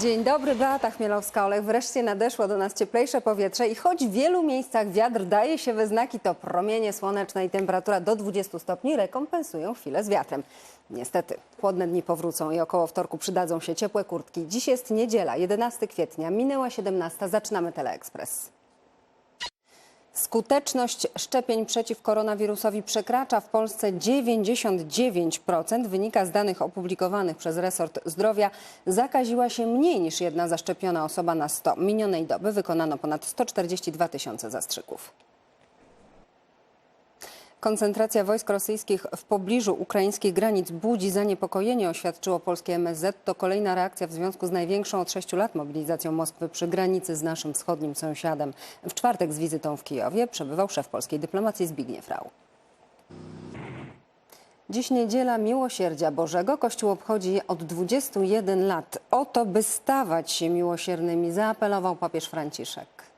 Dzień dobry, Beata Chmielowska-Olech. Wreszcie nadeszło do nas cieplejsze powietrze i choć w wielu miejscach wiatr daje się we znaki, to promienie słoneczne i temperatura do 20 stopni rekompensują chwilę z wiatrem. Niestety, chłodne dni powrócą i około wtorku przydadzą się ciepłe kurtki. Dziś jest niedziela, 11 kwietnia, minęła 17, zaczynamy Teleekspres. Skuteczność szczepień przeciw koronawirusowi przekracza w Polsce 99%. Wynika z danych opublikowanych przez resort zdrowia. Zakaziła się mniej niż jedna zaszczepiona osoba na 100. Minionej doby wykonano ponad 142 tysiące zastrzyków. Koncentracja wojsk rosyjskich w pobliżu ukraińskich granic budzi zaniepokojenie, oświadczyło polskie MSZ. To kolejna reakcja w związku z największą od 6 lat mobilizacją Moskwy przy granicy z naszym wschodnim sąsiadem. W czwartek z wizytą w Kijowie przebywał szef polskiej dyplomacji Zbigniew Rau. Dziś niedziela Miłosierdzia Bożego. Kościół obchodzi od 21 lat. O to, by stawać się miłosiernymi, zaapelował papież Franciszek.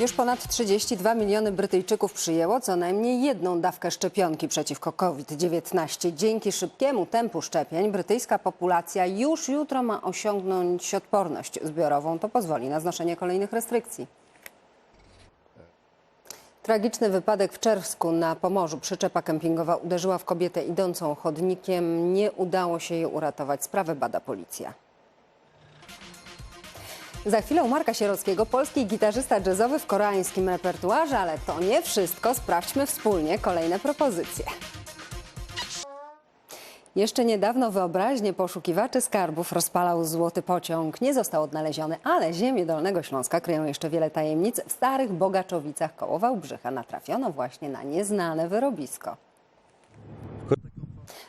Już ponad 32 miliony Brytyjczyków przyjęło co najmniej jedną dawkę szczepionki przeciwko COVID-19. Dzięki szybkiemu tempu szczepień brytyjska populacja już jutro ma osiągnąć odporność zbiorową. To pozwoli na znoszenie kolejnych restrykcji. Tragiczny wypadek w Czerwsku na Pomorzu. Przyczepa kempingowa uderzyła w kobietę idącą chodnikiem. Nie udało się jej uratować. Sprawę bada policja. Za chwilę u Marka Sierockiego, polski gitarzysta jazzowy w koreańskim repertuarze, ale to nie wszystko. Sprawdźmy wspólnie kolejne propozycje. Jeszcze niedawno wyobraźnię poszukiwaczy skarbów rozpalał złoty pociąg. Nie został odnaleziony, ale ziemie Dolnego Śląska kryją jeszcze wiele tajemnic. W starych Bogaczowicach koło Wałbrzycha natrafiono właśnie na nieznane wyrobisko.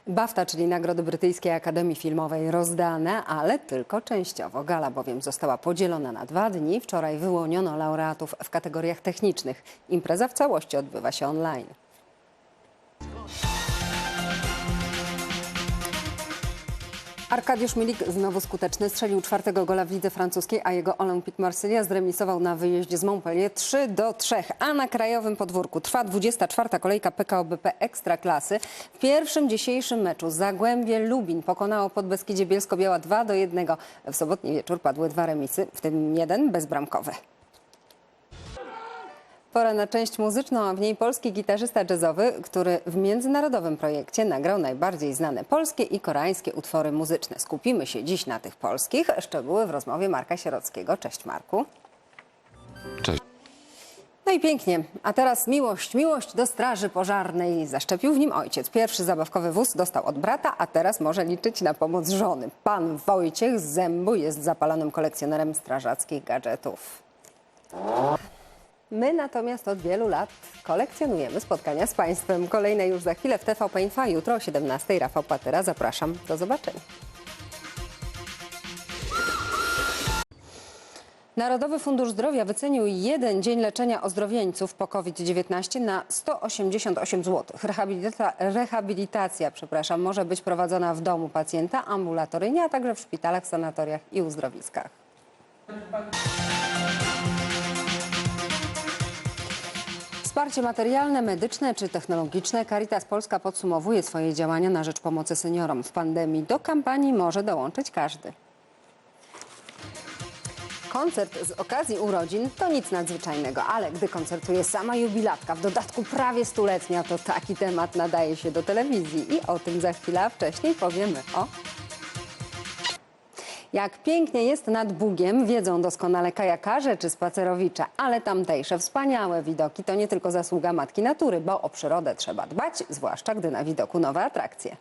BAFTA, czyli Nagrody Brytyjskiej Akademii Filmowej rozdane, ale tylko częściowo. Gala bowiem została podzielona na dwa dni. Wczoraj wyłoniono laureatów w kategoriach technicznych. Impreza w całości odbywa się online. Arkadiusz Milik znowu skuteczny. Strzelił czwartego gola w lidze francuskiej, a jego Olympique Marsylia zremisował na wyjeździe z Montpellier 3 do 3. A na krajowym podwórku trwa 24. kolejka PKO BP Ekstraklasy. W pierwszym dzisiejszym meczu Zagłębie Lubin pokonało Podbeskidzie Bielsko-Biała 2 do 1. W sobotni wieczór padły dwa remisy, w tym jeden bezbramkowy. Pora na część muzyczną, a w niej polski gitarzysta jazzowy, który w międzynarodowym projekcie nagrał najbardziej znane polskie i koreańskie utwory muzyczne. Skupimy się dziś na tych polskich. Szczegóły w rozmowie Marka Sierockiego. Cześć Marku. Cześć. No i pięknie. A teraz miłość, miłość do straży pożarnej. Zaszczepił w nim ojciec. Pierwszy zabawkowy wóz dostał od brata, a teraz może liczyć na pomoc żony. Pan Wojciech z Zębu jest zapalonym kolekcjonerem strażackich gadżetów. My natomiast od wielu lat kolekcjonujemy spotkania z Państwem. Kolejne już za chwilę w TVP Info, jutro o 17. Rafał Patyra. Zapraszam. Do zobaczenia. Narodowy Fundusz Zdrowia wycenił jeden dzień leczenia ozdrowieńców po COVID-19 na 188 zł. Rehabilitacja, rehabilitacja przepraszam, może być prowadzona w domu pacjenta, ambulatoryjnie, a także w szpitalach, sanatoriach i uzdrowiskach. Wsparcie materialne, medyczne czy technologiczne Caritas Polska podsumowuje swoje działania na rzecz pomocy seniorom w pandemii. Do kampanii może dołączyć każdy. Koncert z okazji urodzin to nic nadzwyczajnego, ale gdy koncertuje sama jubilatka, w dodatku prawie stuletnia, to taki temat nadaje się do telewizji i o tym za chwilę, wcześniej powiemy o... Jak pięknie jest nad Bugiem, wiedzą doskonale kajakarze czy spacerowicze, ale tamtejsze wspaniałe widoki to nie tylko zasługa matki natury, bo o przyrodę trzeba dbać, zwłaszcza gdy na widoku nowe atrakcje.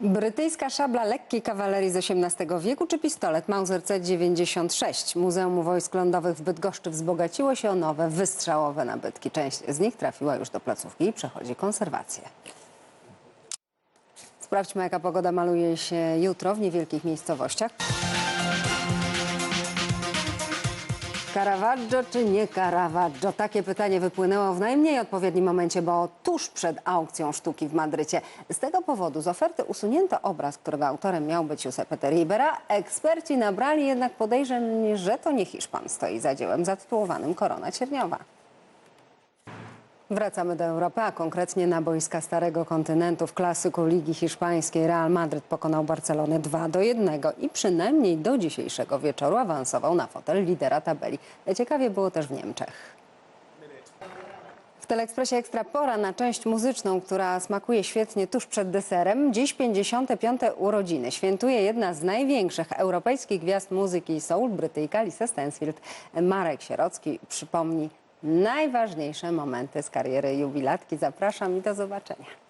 Brytyjska szabla lekkiej kawalerii z XVIII wieku czy pistolet Mauser C96. Muzeum Wojsk Lądowych w Bydgoszczy wzbogaciło się o nowe wystrzałowe nabytki. Część z nich trafiła już do placówki i przechodzi konserwację. Sprawdźmy, jaka pogoda maluje się jutro w niewielkich miejscowościach. Caravaggio czy nie Caravaggio? Takie pytanie wypłynęło w najmniej odpowiednim momencie, bo tuż przed aukcją sztuki w Madrycie. Z tego powodu z oferty usunięto obraz, którego autorem miał być Giuseppe Ribera. Eksperci nabrali jednak podejrzeń, że to nie Hiszpan stoi za dziełem zatytułowanym Korona Cierniowa. Wracamy do Europy, a konkretnie na boiska Starego Kontynentu. W klasyku Ligi Hiszpańskiej Real Madryt pokonał Barcelonę 2 do 1 i przynajmniej do dzisiejszego wieczoru awansował na fotel lidera tabeli. Ciekawie było też w Niemczech. W Teleekspresie Ekstra pora na część muzyczną, która smakuje świetnie tuż przed deserem. Dziś 55. urodziny. Świętuje jedna z największych europejskich gwiazd muzyki soul, Brytyjka Lisa Stansfield. Marek Sierocki przypomni najważniejsze momenty z kariery jubilatki. Zapraszam i do zobaczenia.